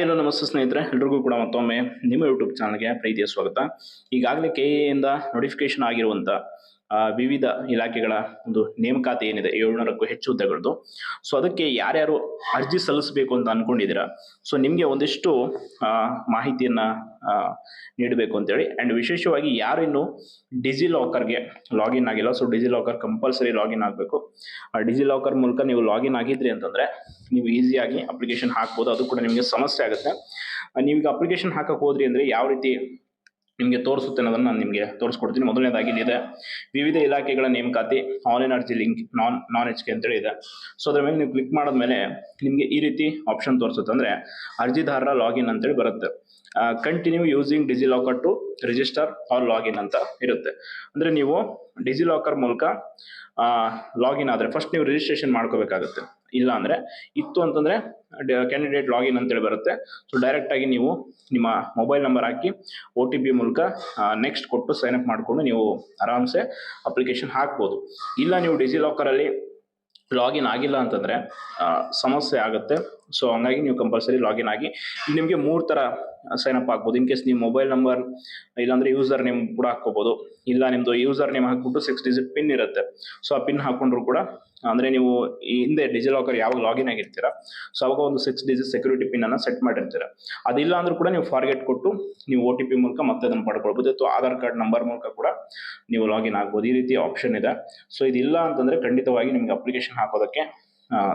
Hello ನಮಸ್ತೆ ಸ್ನೇಹಿತರೆ. ಎಲ್ರಿಗೂ ಕೂಡ ಮತ್ತೊಮ್ಮೆ ನಿಮ್ಮ ಯೂಟ್ಯೂಬ್ ಚಾನಲ್ಗೆ ಪ್ರೀತಿಯ ಸ್ವಾಗತ. ಈಗಾಗಲೇ ಕೆ ಇಂದ ನೋಟಿಫಿಕೇಶನ್ ಆಗಿರುವಂಥ ವಿವಿಧ ಇಲಾಖೆಗಳ ಒಂದು ನೇಮಕಾತಿ ಏನಿದೆ, ಏಳ್ನೂರಕ್ಕೂ ಹೆಚ್ಚು ಹುದ್ದೆಗಳದ್ದು. ಸೊ ಅದಕ್ಕೆ ಯಾರ್ಯಾರು ಅರ್ಜಿ ಸಲ್ಲಿಸಬೇಕು ಅಂತ ಅನ್ಕೊಂಡಿದ್ದೀರಾ? ಸೊ ನಿಮಗೆ ಒಂದಿಷ್ಟು ಮಾಹಿತಿಯನ್ನು ನೀಡಬೇಕು ಅಂತೇಳಿ. ಆ್ಯಂಡ್ ವಿಶೇಷವಾಗಿ ಯಾರು ಇನ್ನು ಡಿಜಿ ಲಾಕರ್ಗೆ ಲಾಗಿನ್ ಆಗಿಲ್ಲ. So DigiLocker compulsory login ಆಗಬೇಕು. ಆ ಡಿಜಿ ಲಾಕರ್ ಮೂಲಕ ನೀವು ಲಾಗಿನ್ ಆಗಿದ್ರಿ ಅಂತಂದ್ರೆ ನೀವು ಈಸಿಯಾಗಿ ಅಪ್ಲಿಕೇಶನ್ ಹಾಕ್ಬೋದು. ಅದು ಕೂಡ ನಿಮಗೆ ಸಮಸ್ಯೆ ಆಗುತ್ತೆ. ನೀವೀಗ ಅಪ್ಲಿಕೇಶನ್ ಹಾಕಕ್ಕೆ ಹೋದ್ರಿ ಅಂದರೆ ಯಾವ ರೀತಿ ನಿಮಗೆ ತೋರಿಸುತ್ತೆ ಅನ್ನೋದನ್ನು ನಾನು ನಿಮಗೆ ತೋರಿಸ್ಕೊಡ್ತೀನಿ. ಮೊದಲನೇದಾಗಿ ಇಲ್ಲಿದೆ. ವಿವಿಧ ಇಲಾಖೆಗಳ ನೇಮಕಾತಿ ಆನ್ಲೈನ್ ಅರ್ಜಿ link, non non H K ಅಂತೇಳಿ ಇದೆ. ಸೊ ಅದ್ರ ಮೇಲೆ ನೀವು ಕ್ಲಿಕ್ ಮಾಡಿದ್ಮೇಲೆ ನಿಮಗೆ ಈ ರೀತಿ ಆಪ್ಷನ್ ತೋರಿಸುತ್ತೆ. ಅಂದರೆ ಅರ್ಜಿದಾರರ ಲಾಗಿನ್ ಅಂತೇಳಿ ಬರುತ್ತೆ. Continue using DigiLocker to register or login ಅಂತ ಇರುತ್ತೆ. ಅಂದರೆ ನೀವು ಡಿಜಿ ಲಾಕರ್ ಮೂಲಕ ಲಾಗಿನ್ ಆದರೆ ಫಸ್ಟ್ ನೀವು ರಿಜಿಸ್ಟ್ರೇಷನ್ ಮಾಡ್ಕೋಬೇಕಾಗುತ್ತೆ. ಇಲ್ಲ ಅಂದ್ರೆ ಇತ್ತು ಅಂತಂದ್ರೆ ಕ್ಯಾಂಡಿಡೇಟ್ ಲಾಗಿನ್ ಅಂತೇಳಿ ಬರುತ್ತೆ. ಸೊ ಡೈರೆಕ್ಟ್ ಆಗಿ ನೀವು ನಿಮ್ಮ ಮೊಬೈಲ್ ನಂಬರ್ ಹಾಕಿ ಒ ಟಿ ಪಿ ಮೂಲಕ ನೆಕ್ಸ್ಟ್ ಕೊಟ್ಟು ಸೈನ್ ಅಪ್ ಮಾಡಿಕೊಂಡು ನೀವು ಆರಾಮ್ಸೆ ಅಪ್ಲಿಕೇಶನ್ ಹಾಕ್ಬೋದು. ಇಲ್ಲ ನೀವು ಡಿಜಿ ಲಾಕರಲ್ಲಿ ಲಾಗಿನ್ ಆಗಿಲ್ಲ ಅಂತಂದ್ರೆ ಸಮಸ್ಯೆ ಆಗುತ್ತೆ. ಸೊ ಹಂಗಾಗಿ ನೀವು ಕಂಪಲ್ಸರಿ ಲಾಗಿನ್ ಆಗಿ, ನಿಮಗೆ ಮೂರು ಥರ ಸೈನ್ ಅಪ್ ಆಗ್ಬೋದು. ಇನ್ ಕೇಸ್ ನೀವು ಮೊಬೈಲ್ ನಂಬರ್ ಇಲ್ಲಾಂದ್ರೆ ಯೂಸರ್ ನೇಮ್ ಕೂಡ ಹಾಕೋಬಹುದು ಇಲ್ಲ ನಿಮ್ಮದು ಯೂಸರ್ ನೇಮ್ ಹಾಕ್ಬಿಟ್ಟು ಸಿಕ್ಸ್ ಡಿಜಿಟ್ ಪಿನ್ ಇರುತ್ತೆ. ಸೊ ಆ ಪಿನ್ ಹಾಕೊಂಡ್ರು ಕೂಡ, ಅಂದ್ರೆ ನೀವು ಈ ಹಿಂದೆ ಡಿಜಿ ಲಾಕರ್ ಯಾವಾಗ ಲಾಗಿನ್ ಆಗಿರ್ತೀರಾ, ಸೊ ಅವಾಗ ಒಂದು ಸಿಕ್ಸ್ ಡಿಜಿಟ್ ಸೆಕ್ಯೂರಿಟಿ ಪಿನ್ ಅನ್ನ ಸೆಟ್ ಮಾಡಿರ್ತೀರ. ಅದಿಲ್ಲ ಅಂದ್ರೂ ಕೂಡ ನೀವು ಫಾರ್ಗೆಟ್ ಕೊಟ್ಟು ನೀವು ಓ ಟಿ ಪಿ ಮೂಲಕ ಮತ್ತೆ ಅದನ್ನು ಪಡ್ಕೊಳ್ಬೋದು. ಅಥವಾ ಆಧಾರ್ ಕಾರ್ಡ್ ನಂಬರ್ ಮೂಲಕ ಕೂಡ ನೀವು ಲಾಗಿನ್ ಆಗ್ಬೋದು. ಈ ರೀತಿ ಆಪ್ಷನ್ ಇದೆ. ಸೊ ಇದಿಲ್ಲ ಅಂತಂದ್ರೆ ಖಂಡಿತವಾಗಿ ನಿಮ್ಗೆ ಅಪ್ಲಿಕೇಶನ್ ಹಾಕೋದಕ್ಕೆ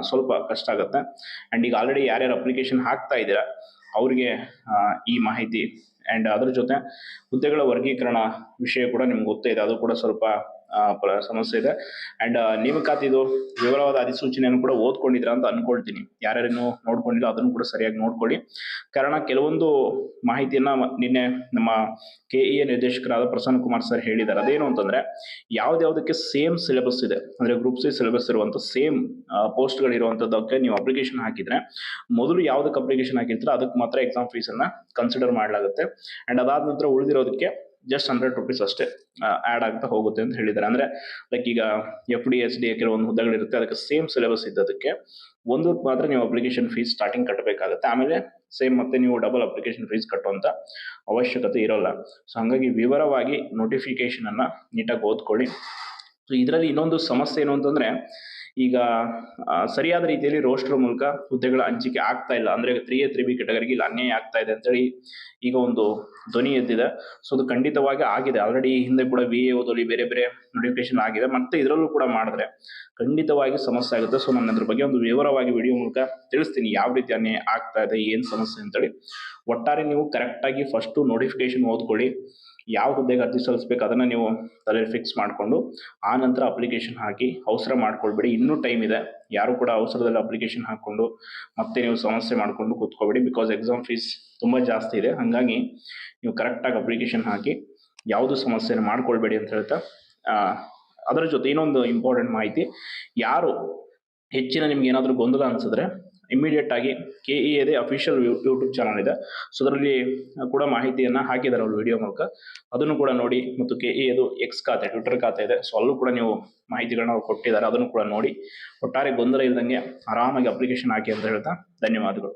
ಸ್ವಲ್ಪ ಕಷ್ಟ ಆಗುತ್ತೆ. ಆ್ಯಂಡ್ ಈಗ ಆಲ್ರೆಡಿ ಯಾರ್ಯಾರು ಅಪ್ಲಿಕೇಶನ್ ಹಾಕ್ತಾ ಇದ್ದೀರಾ ಅವ್ರಿಗೆ ಈ ಮಾಹಿತಿ. ಆ್ಯಂಡ್ ಅದ್ರ ಜೊತೆ ಹುದ್ದೆಗಳ ವರ್ಗೀಕರಣ ವಿಷಯ ಕೂಡ ನಿಮ್ಗೆ ಗೊತ್ತೇ ಇದೆ. ಅದು ಕೂಡ ಸ್ವಲ್ಪ ಸಮಸ್ಯೆ ಇದೆ. ಆ್ಯಂಡ್ ನೇಮಕಾತಿದು ವಿವರವಾದ ಅಧಿಸೂಚನೆಯನ್ನು ಕೂಡ ಓದ್ಕೊಂಡಿದ್ರ ಅಂತ ಅನ್ಕೊಳ್ತೀನಿ. ಯಾರ್ಯಾರೇನು ನೋಡ್ಕೊಂಡಿಲ್ಲ ಅದನ್ನು ಕೂಡ ಸರಿಯಾಗಿ ನೋಡ್ಕೊಳ್ಳಿ. ಕಾರಣ ಕೆಲವೊಂದು ಮಾಹಿತಿಯನ್ನ ನಿನ್ನೆ ನಮ್ಮ ಕೆ ಇ ಎ ನಿರ್ದೇಶಕರಾದ ಪ್ರಸನ್ನ ಕುಮಾರ್ ಸರ್ ಹೇಳಿದ್ದಾರೆ. ಅದೇನು ಅಂತಂದ್ರೆ ಯಾವ್ದ್ಯಾವ್ದಕ್ಕೆ ಸೇಮ್ ಸಿಲೆಬಸ್ ಇದೆ, ಅಂದ್ರೆ ಗ್ರೂಪ್ ಸಿ ಸಿಲೆಬಸ್ ಇರುವಂತ ಸೇಮ್ ಪೋಸ್ಟ್ಗಳು ಇರುವಂತದಕ್ಕೆ ನೀವು ಅಪ್ಲಿಕೇಶನ್ ಹಾಕಿದ್ರೆ ಮೊದಲು ಯಾವ್ದಕ್ಕೆ ಅಪ್ಲಿಕೇಶನ್ ಹಾಕಿರ್ತೀರ ಅದಕ್ಕೆ ಮಾತ್ರ ಎಕ್ಸಾಮ್ ಫೀಸ್ ಅನ್ನ ಕನ್ಸಿಡರ್ ಮಾಡಲಾಗುತ್ತೆ. ಅಂಡ್ ಅದಾದ ನಂತರ ಉಳಿದಿರೋದಕ್ಕೆ ಜಸ್ಟ್ ಹಂಡ್ರೆಡ್ ರುಪೀಸ್ ಅಷ್ಟೇ ಆ್ಯಡ್ ಆಗ್ತಾ ಹೋಗುತ್ತೆ ಅಂತ ಹೇಳಿದ್ದಾರೆ. ಅಂದ್ರೆ ಲೈಕ್ ಈಗ ಎಫ್ ಡಿ ಎಸ್ ಡಿ ಕೆಲವೊಂದು ಹುದ್ದೆಗಳಿರುತ್ತೆ ಅದಕ್ಕೆ ಸೇಮ್ ಸಿಲೆಬಸ್ ಇದ್ದದಕ್ಕೆ ಒಂದು ಮಾತ್ರ ನೀವು ಅಪ್ಲಿಕೇಶನ್ ಫೀಸ್ ಸ್ಟಾರ್ಟಿಂಗ್ ಕಟ್ಟಬೇಕಾಗುತ್ತೆ. ಆಮೇಲೆ ಸೇಮ್ ಮತ್ತೆ ನೀವು ಡಬಲ್ ಅಪ್ಲಿಕೇಶನ್ ಫೀಸ್ ಕಟ್ಟುವಂತ ಅವಶ್ಯಕತೆ ಇರೋಲ್ಲ. ಸೊ ಹಾಗಾಗಿ ವಿವರವಾಗಿ ನೋಟಿಫಿಕೇಶನ್ ಅನ್ನ ನೀಟಾಗಿ ಓದ್ಕೊಳ್ಳಿ. ಸೊ ಇದರಲ್ಲಿ ಇನ್ನೊಂದು ಸಮಸ್ಯೆ ಏನು ಅಂತಂದ್ರೆ ಈಗ ಸರಿಯಾದ ರೀತಿಯಲ್ಲಿ ರೋಸ್ಟರ್ ಮೂಲಕ ಹುದ್ದೆಗಳ ಹಂಚಿಕೆ ಆಗ್ತಾ ಇಲ್ಲ. ಅಂದ್ರೆ ತ್ರೀ ಎ, ತ್ರೀ ಬಿ ಕೆಟಗರಿಗೆ ಇಲ್ಲಿ ಅನ್ಯಾಯ ಆಗ್ತಾ ಇದೆ ಅಂತೇಳಿ ಈಗ ಒಂದು ಧ್ವನಿ ಎದ್ದಿದೆ. ಸೊ ಅದು ಖಂಡಿತವಾಗಿ ಆಗಿದೆ. ಆಲ್ರೆಡಿ ಹಿಂದೆ ಕೂಡ ಬಿ ಎ ಬೇರೆ ಬೇರೆ ನೋಟಿಫಿಕೇಶನ್ ಆಗಿದೆ. ಮತ್ತೆ ಇದರಲ್ಲೂ ಕೂಡ ಮಾಡಿದ್ರೆ ಖಂಡಿತವಾಗಿ ಸಮಸ್ಯೆ ಆಗುತ್ತೆ. ಸೊ ನಾನು ಅದ್ರ ಬಗ್ಗೆ ಒಂದು ವಿವರವಾಗಿ ವಿಡಿಯೋ ಮೂಲಕ ತಿಳಿಸ್ತೀನಿ. ಯಾವ ರೀತಿ ಅನ್ಯಾಯ ಆಗ್ತಾ ಇದೆ, ಏನು ಸಮಸ್ಯೆ ಅಂತೇಳಿ. ಒಟ್ಟಾರೆ ನೀವು ಕರೆಕ್ಟಾಗಿ ಫಸ್ಟು ನೋಟಿಫಿಕೇಶನ್ ಓದ್ಕೊಳ್ಳಿ. ಯಾವ ಹುದ್ದೆಗೆ ಅರ್ಜಿ ಸಲ್ಲಿಸ್ಬೇಕು ಅದನ್ನು ನೀವು ತಲೆಯಲ್ಲಿ ಫಿಕ್ಸ್ ಮಾಡಿಕೊಂಡು, ಆ ನಂತರ ಅಪ್ಲಿಕೇಶನ್ ಹಾಕಿ ಅವಸರ ಮಾಡ್ಕೊಳ್ಬೇಡಿ. ಇನ್ನೂ ಟೈಮ್ ಇದೆ. ಯಾರು ಕೂಡ ಅವಸರದಲ್ಲಿ ಅಪ್ಲಿಕೇಶನ್ ಹಾಕ್ಕೊಂಡು ಮತ್ತೆ ನೀವು ಸಮಸ್ಯೆ ಮಾಡಿಕೊಂಡು ಕೂತ್ಕೋಬೇಡಿ ಬಿಕಾಸ್ ಎಕ್ಸಾಮ್ ಫೀಸ್ ತುಂಬ ಜಾಸ್ತಿ ಇದೆ. ಹಾಗಾಗಿ ನೀವು ಕರೆಕ್ಟಾಗಿ ಅಪ್ಲಿಕೇಶನ್ ಹಾಕಿ ಯಾವುದು ಸಮಸ್ಯೆನ ಮಾಡ್ಕೊಳ್ಬೇಡಿ ಅಂತ ಹೇಳ್ತಾ ಅದರ ಜೊತೆ ಇನ್ನೊಂದು ಇಂಪಾರ್ಟೆಂಟ್ ಮಾಹಿತಿ. ಯಾರು ಹೆಚ್ಚಿನ ನಿಮ್ಗೆ ಏನಾದರೂ ಗೊಂದಲ ಅನ್ಸಿದ್ರೆ ಇಮಿಡಿಯೇಟ್ ಆಗಿ ಕೆ ಇ ಎದೆ ಅಫಿಷಿಯಲ್ ಯೂಟ್ಯೂಬ್ ಚಾನಲ್ ಇದೆ. ಸೊ ಅದರಲ್ಲಿ ಕೂಡ ಮಾಹಿತಿಯನ್ನ ಹಾಕಿದ್ದಾರೆ ಅವರು ವಿಡಿಯೋ ಮೂಲಕ. ಅದನ್ನು ಕೂಡ ನೋಡಿ ಮತ್ತು ಕೆ ಇ ಅದು ಎಕ್ಸ್ ಖಾತೆ ಟ್ವಿಟರ್ ಖಾತೆ ಇದೆ. ಸೊ ಅಲ್ಲೂ ಕೂಡ ನೀವು ಮಾಹಿತಿಗಳನ್ನ ಅವ್ರು ಕೊಟ್ಟಿದ್ದಾರೆ ಅದನ್ನು ಕೂಡ ನೋಡಿ. ಒಟ್ಟಾರೆ ಗೊಂದಲ ಇಲ್ಲದಂಗೆ ಆರಾಮಾಗಿ ಅಪ್ಲಿಕೇಶನ್ ಹಾಕಿ ಅಂತ ಹೇಳ್ತಾ ಧನ್ಯವಾದಗಳು.